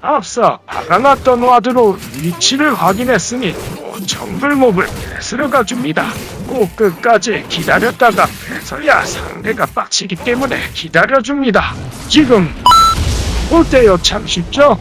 앞서 박아놨던 와드로 위치를 확인했으니 정글몹을 뺏으러 가줍니다. 꼭 끝까지 기다렸다가 뺏어야 상대가 빡치기 때문에 기다려줍니다. 지금 어때요? 참 쉽죠?